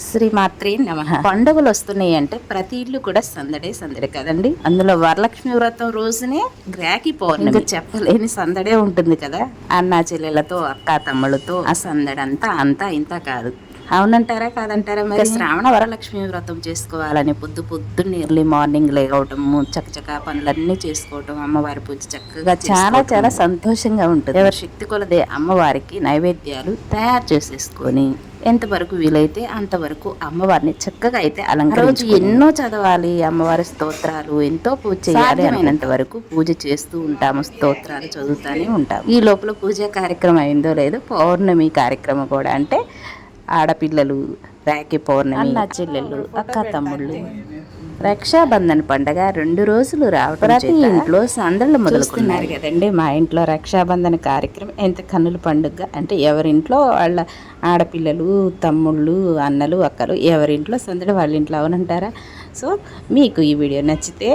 శ్రీమాత్రే నమ. పండుగలు వస్తున్నాయి అంటే ప్రతి ఇల్లు కూడా సందడే సందడే కదండి. అందులో వరలక్ష్మి వ్రతం రోజునే గ్రాకి పౌర్ణమి. ఇంకా చెప్పలేని సందడే ఉంటుంది కదా. అన్నా చెల్లెలతో అక్క తమ్ముళ్ళతో ఆ సందడంతా అంతా ఇంత కాదు. అవునంటారా కాదంటారా మరి? శ్రావణ వరలక్ష్మి వ్రతం చేసుకోవాలని పొద్దు పొద్దున్న ఎర్లీ మార్నింగ్ లేవటము చకచకా పనులన్నీ చేసుకోవటం అమ్మవారి పూజ చక్కగా చాలా చాలా సంతోషంగా ఉంటుంది. ఎవరి శక్తి కొలదే అమ్మవారికి నైవేద్యాలు తయారు చేసేసుకొని ఎంతవరకు వీలైతే అంతవరకు అమ్మవారిని చక్కగా అయితే అలంకరించి ఎన్నో చదవాలి అమ్మవారి స్తోత్రాలు ఎంతో పూజ చేయాలి అయినంత వరకు పూజ చేస్తూ ఉంటాము స్తోత్రాలు చదువుతానే ఉంటాము. ఈ లోపల పూజ కార్యక్రమం అయిందో లేదో పౌర్ణమి కార్యక్రమం కూడా అంటే ఆడపిల్లలు రాఖీ పౌర్ణమి అన్న చెల్లెళ్ళు అక్క తమ్ముళ్ళు. రక్షాబంధన్ పండగ రెండు రోజులు రావడం ప్రతి ఇంట్లో సందళ్ళు మొదలుకున్నారు. కదండి మా ఇంట్లో రక్షాబంధన కార్యక్రమం ఎంత కన్నుల పండుగ? అంటే ఎవరింట్లో వాళ్ళ ఆడపిల్లలు తమ్ముళ్ళు అన్నలు అక్కలు ఎవరింట్లో సందడి వాళ్ళ ఇంట్లో అవునంటారా? సో మీకు ఈ వీడియో నచ్చితే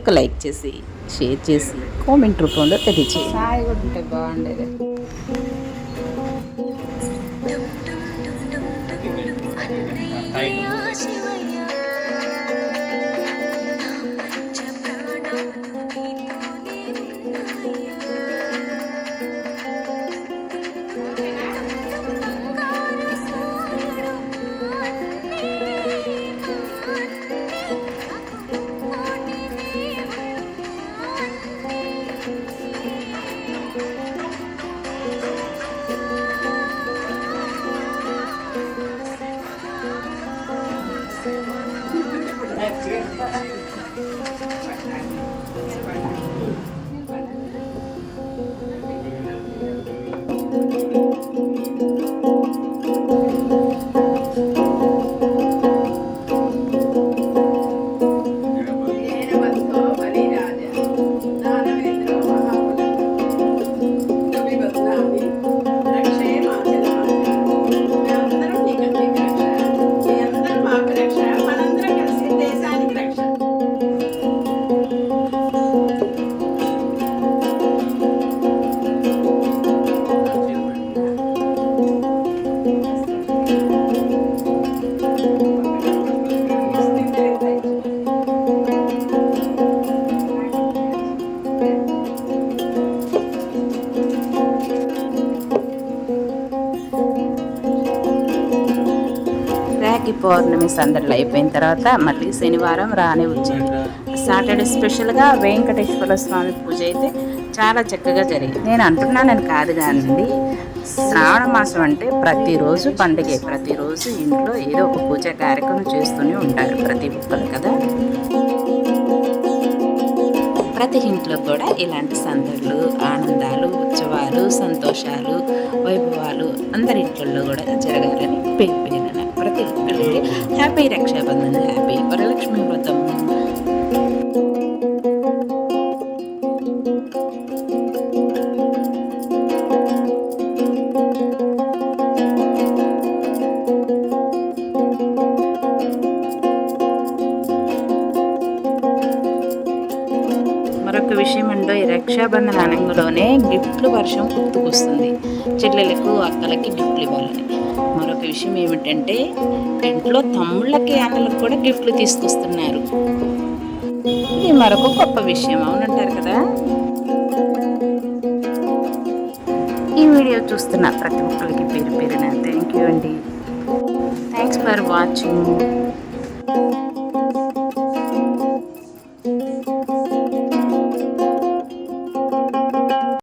ఒక లైక్ చేసి షేర్ చేసి కామెంట్ రూపంలో తెలియచేయండి. బాగుండేది. రాఖీ పౌర్ణమి సందడిలో అయిపోయిన తర్వాత మళ్ళీ శనివారం రానే వచ్చింది సాటర్డే స్పెషల్గా వెంకటేశ్వర స్వామి పూజ అయితే చాలా చక్కగా జరిగింది. నేను అంటున్నానని కాదు కానండి శ్రావణ మాసం అంటే ప్రతిరోజు పండుగే ప్రతిరోజు ఇంట్లో ఏదో ఒక పూజ కార్యక్రమం చేస్తూనే ఉంటారు ప్రతి ఒక్కరు కదా. ప్రతి ఇంట్లో కూడా ఇలాంటి సందడులు ఆనందాలు ఉత్సవాలు సంతోషాలు వైభవాలు అందరి ఇంట్లో కూడా జరగాలని పేరు హ్యాపీ రక్షాబంధన్ హ్యాపీ వరలక్ష్మి వ్రతం మరొక విషయం అంటే ఈ రక్షాబంధన అనంగంలోనే గిఫ్ట్లు వర్షం గుర్తుకొస్తుంది చెల్లెలకు అక్కలకి గిఫ్ట్లు ఇవ్వాలని మరొక విషయం ఏమిటంటే ఇంట్లో తమ్ముళ్ళకి అన్నలకు కూడా గిఫ్ట్లు తీసుకొస్తున్నారు. ఇది మరొక గొప్ప విషయం అవునంటారు కదా? ఈ వీడియో చూస్తున్న ప్రతి ఒక్కరికి పేరు పేరున థ్యాంక్ యూ అండి. Thanks for watching